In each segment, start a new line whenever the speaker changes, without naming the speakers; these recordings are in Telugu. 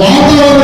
వాతావరణంలో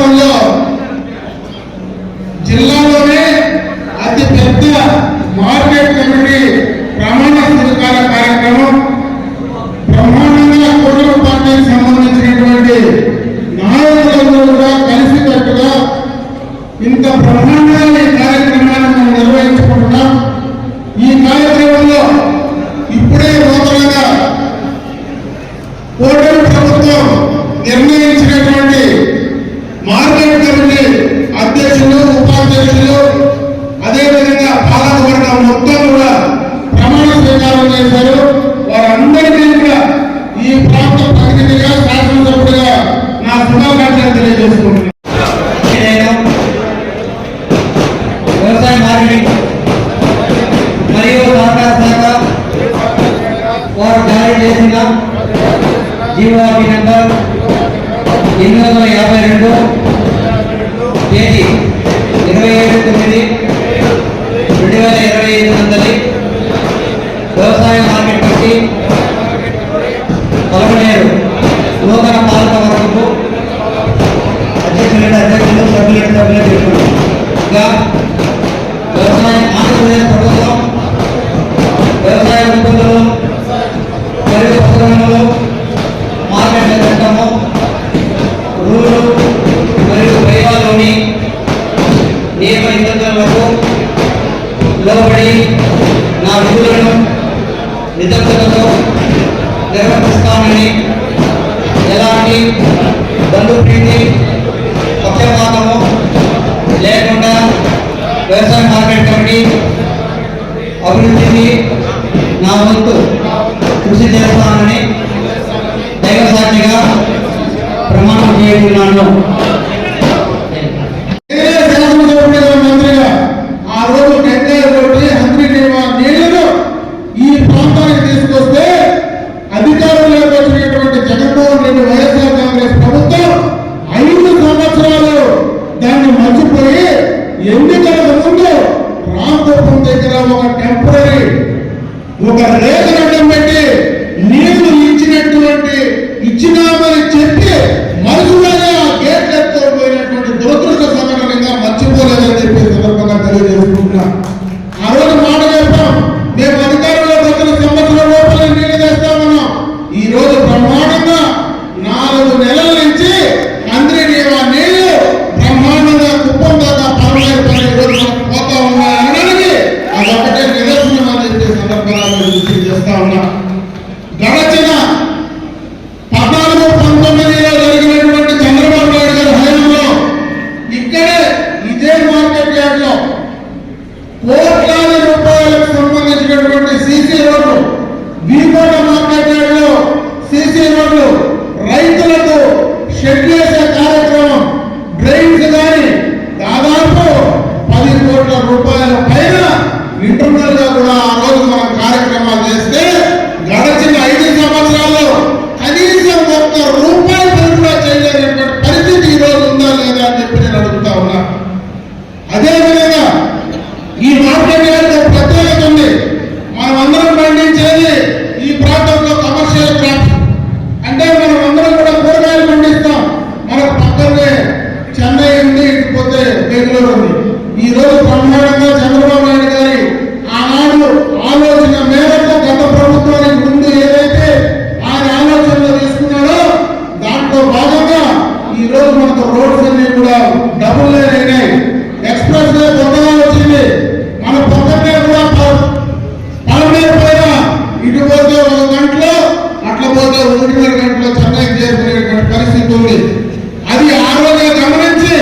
అది ఆ రోజు గమనించి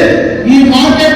ఈ మార్కెట్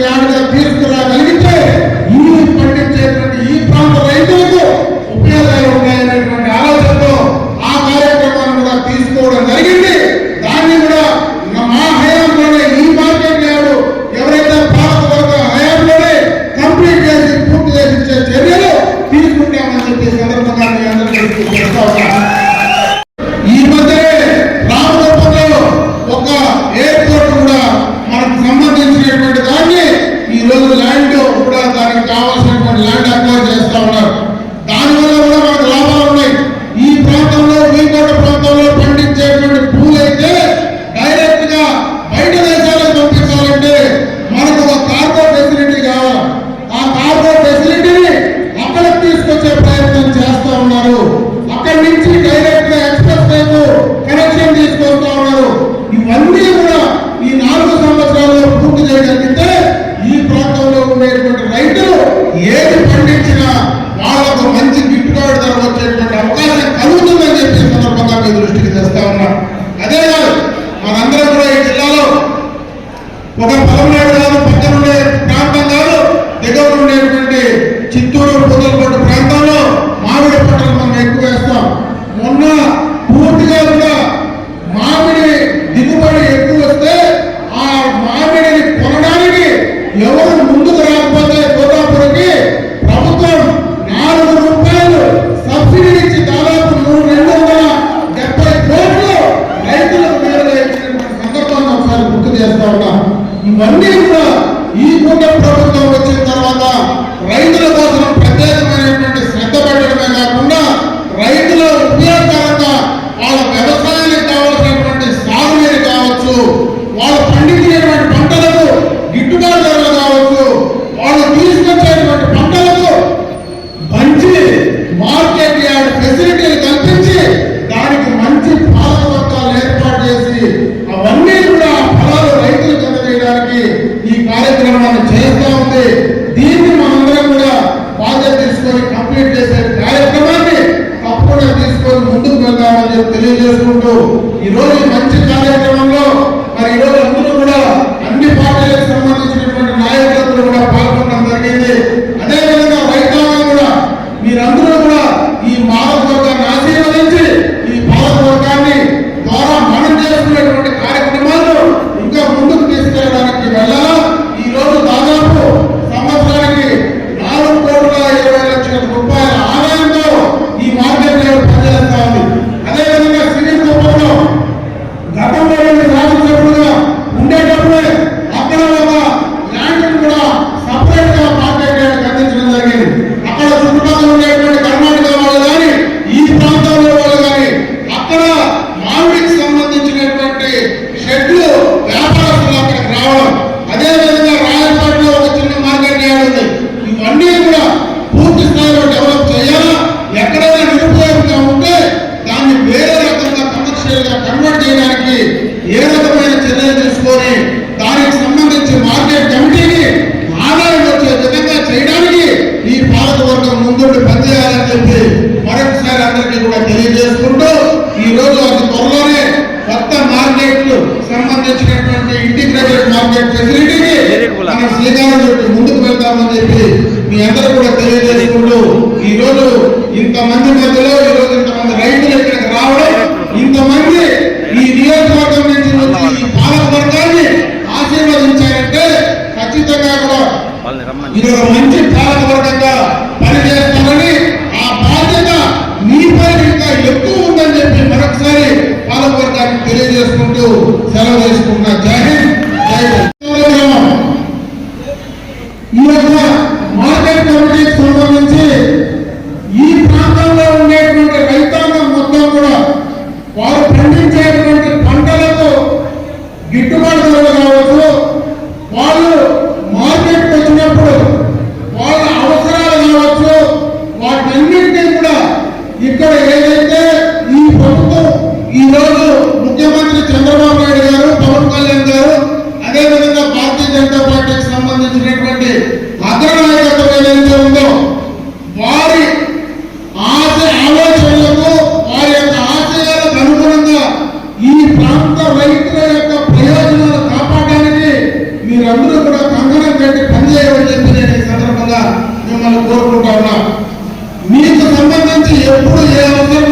మీ ఆవిడ సంబంధించినటువంటి ఇంటిగ్రేటెడ్ మార్కెట్ ఫెసిలిటీని మనం శ్రీకాకుళం చుట్టూ ముందుకు వెళ్తామని చెప్పి మీ అందరూ కూడా తెలియజేసుకుంటూ ఈ రోజు ఇంతమంది మధ్యలో ఈ రోజు ఇంతమంది రైతులు ఇక్కడికి రావడం ఇంతమంది ఈ నియోజకవర్గం నుంచి వచ్చి ఈ పాలకవర్గాన్ని ఆశీర్వదించారంటే ఖచ్చితంగా కూడా ఇది ఒక మంచి పెట్టి పనిచేయమని చెప్పి నేను ఈ సందర్భంగా మిమ్మల్ని కోరుకుంటా ఉన్నా. మీకు సంబంధించి ఎప్పుడు ఏ అవసరం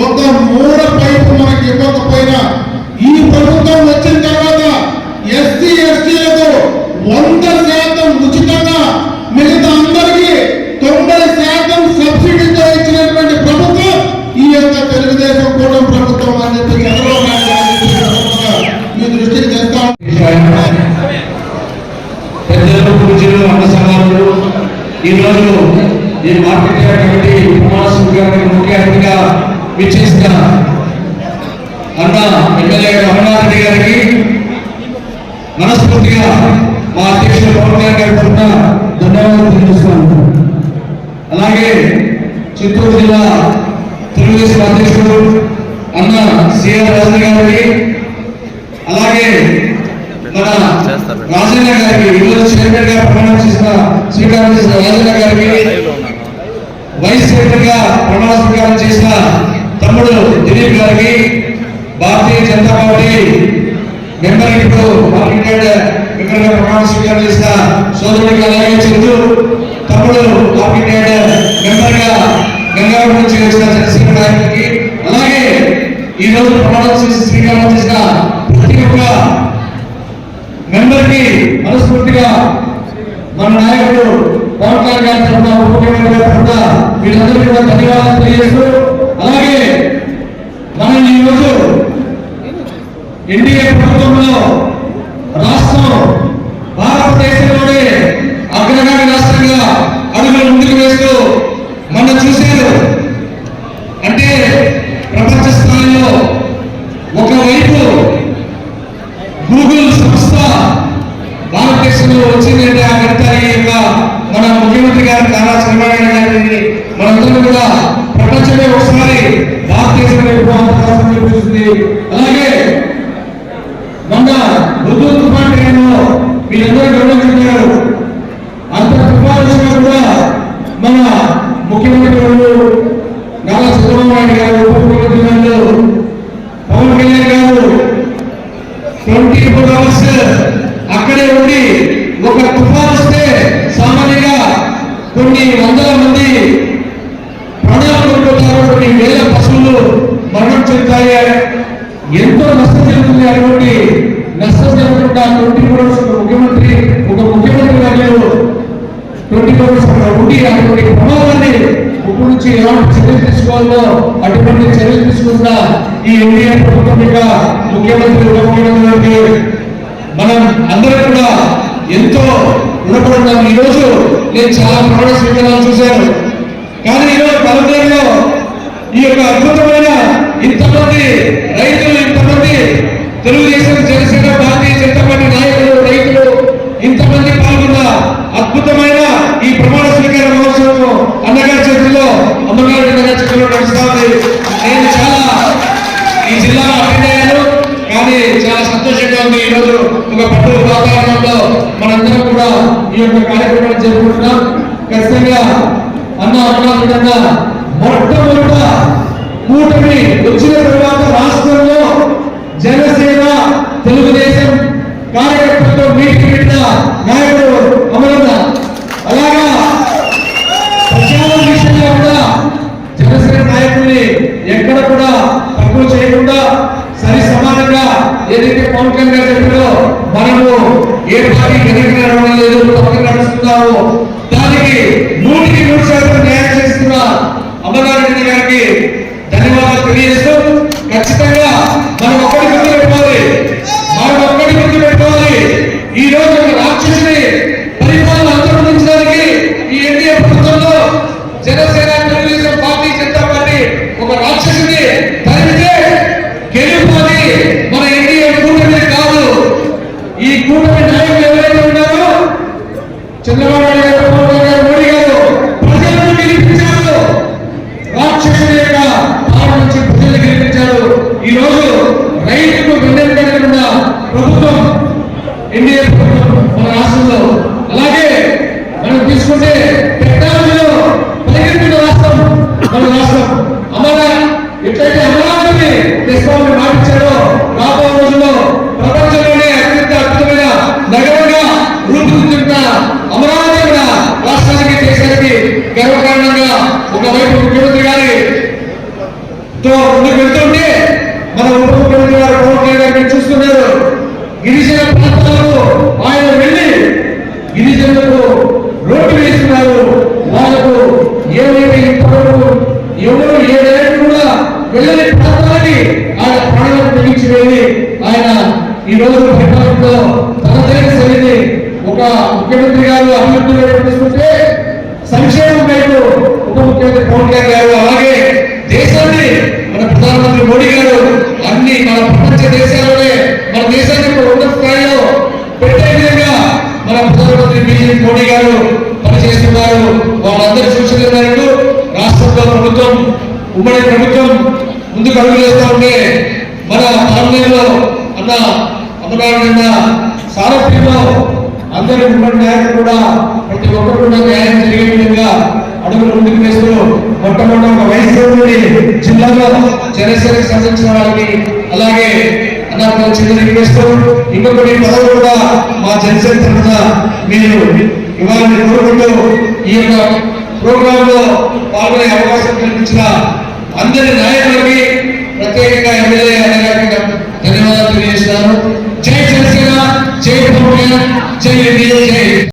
ఒక మూల పైపు మనకి ఇవ్వకపోయినా ఈ ప్రభుత్వం వచ్చిన తర్వాత
విచ్చేసిన అన్న ఎమ్మెల్యే రమణాథ్ రెడ్డి గారికి మనస్ఫూర్తిగా మా అధ్యక్షుడు పవన్ కళ్యాణ్ గారి తరఫున ధన్యవాదాలు తెలియజేస్తున్నాను. అలాగే చిత్తూరు జిల్లా తెలుగుదేశం అధ్యక్షుడు అన్న సిఆర్ రాజు గారికి అలాగే మన రాజన్న గారికి ఈరోజు చైర్మన్గా ప్రమాణం చేసిన శ్రీకారం చేసిన రాజన్న గారికి వైస్ చైర్మన్గా ప్రమాణ స్వీకారం చేసిన తమ్ముడు దిలీప్ గారికి భారతీయ జనతా పార్టీ మెంబర్ ఇప్పుడు మార్కెట్ మెంబర్గా ప్రమాణ స్వీకారం చేసిన సోదరుడికి అలాగే చెబుతూ తమ్ముడు మార్కెట్ మెంబర్గా గంగావరం నుంచి వచ్చిన చంద్రశేఖర్ నాయకుడికి అలాగే ఈ రోజు ప్రమాణం చేసి స్వీకారం చేసిన ప్రతి ఒక్క మెంబర్కి మనస్ఫూర్తిగా మన నాయకుడు పవన్ కళ్యాణ్ గారి తరఫున ఉప ముఖ్యమంత్రి గారి తరఫున వీళ్ళందరికీ కూడా ధన్యవాదాలు తెలియజేస్తూ ప్రభుత్వంలో రాష్ట్రం భారతదేశంలోనే అగ్రగామి రాష్ట్రంగా అడుగులు ముందుకు వేస్తూ మన చూశారు. అంటే ప్రపంచ స్థాయిలో ఒకవైపు గూగుల్ సంస్థ భారతదేశంలో వచ్చిందంటే ఆ గడితాయి ఇంకా మన ముఖ్యమంత్రి గారు నారా చంద్రబాబు గారిని మనందరం కూడా ప్రపంచమే ఒకసారి భారతదేశంలో ఎక్కువ అవకాశం చూపిస్తుంది మనం అందరూ కూడా ఎంతో రుణపడుతున్నాం. ఈరోజు నేను చాలా ప్రమాణ స్వీకరణలు చూశాను. కానీ ఈరోజు పలుదేరులో ఈ యొక్క అద్భుతమైన ఇంతమంది రైతులు ఇంతమంది తెలుగుదేశం జనసేన భారతీయ జనతా పార్టీ నాయకులు రైతులు ఇంతమంది పాల్గొన్న అద్భుతమైన సంతోషంగా ఈ రోజు ఒక పట్టు వాతావరణంలో మనందరం కూడా ఈ యొక్క కార్యక్రమాన్ని జరుపుకుంటున్నాం. ఖచ్చితంగా అన్న అన్నా మొట్టమొదట కూటమి వచ్చిన తర్వాత రాష్ట్రంలో తో ముందుకు వెళ్తుంటే మన ఉప ముఖ్యమంత్రి గారు పవన్ కళ్యాణ్ గారు చూస్తున్నారు. గిరిజన ప్రాంతాలకు ఆయన వెళ్ళి గిరిజనులకు రోడ్డు వేస్తున్నారు. వాళ్ళకు ఏమైతే ఇంతవరకు ఎవరు ఏ డైరెక్టర్ కూడా వెళ్ళని ప్రాంతాన్ని ఆయన ప్రాణాలను తెగించి వెళ్ళి ఆయన ఈ రోజు పరిపాలనలో తనదైన శైలిని ఒక ముఖ్యమంత్రి గారు అభివృద్ధి వైపు తీసుకుంటే సంక్షేమం వైపు ఉప ముఖ్యమంత్రి పవన్ కళ్యాణ్ గారు అలాగే అన్ని మన ప్రపంచ దేశాల్లోనే మన దేశాన్ని ఒక ఉన్నత స్థాయిలో పెట్టే విధంగా మన ప్రధానమంత్రి బీజేపీ మోడీ గారు పనిచేస్తున్నారు. వాళ్ళందరి సూచనల మేరకు రాష్ట్రంలో ప్రభుత్వం ఉమ్మడి ప్రభుత్వం ముందుకు అడుగు వేస్తూ ఉంటే మన పార్లమెంట్లో అన్న అమరావతి సారథ్యంలో అందరి ఉమ్మడి నాయకులు కూడా ప్రతి ఒక్కరు కూడా న్యాయం జరిగే విధంగా అడుగులు ముందుకు వేస్తూ మొట్టమొదటి ఒక వయసు జిల్లాలో జనసేనకి సంబంధించిన వాళ్ళకి అలాగే నాకు చిన్న రిక్వెస్ట్ ఇంకొకటి పదవి కూడా మా జనసేన తరఫున మీరు ఇవాళ కోరుకుంటూ ఈ యొక్క ప్రోగ్రామ్లో పాల్గొనే అవకాశం కల్పించిన అందరి నాయకులకి ప్రత్యేకంగా ఎమ్మెల్యే గారికి ధన్యవాదాలు తెలియజేస్తున్నారు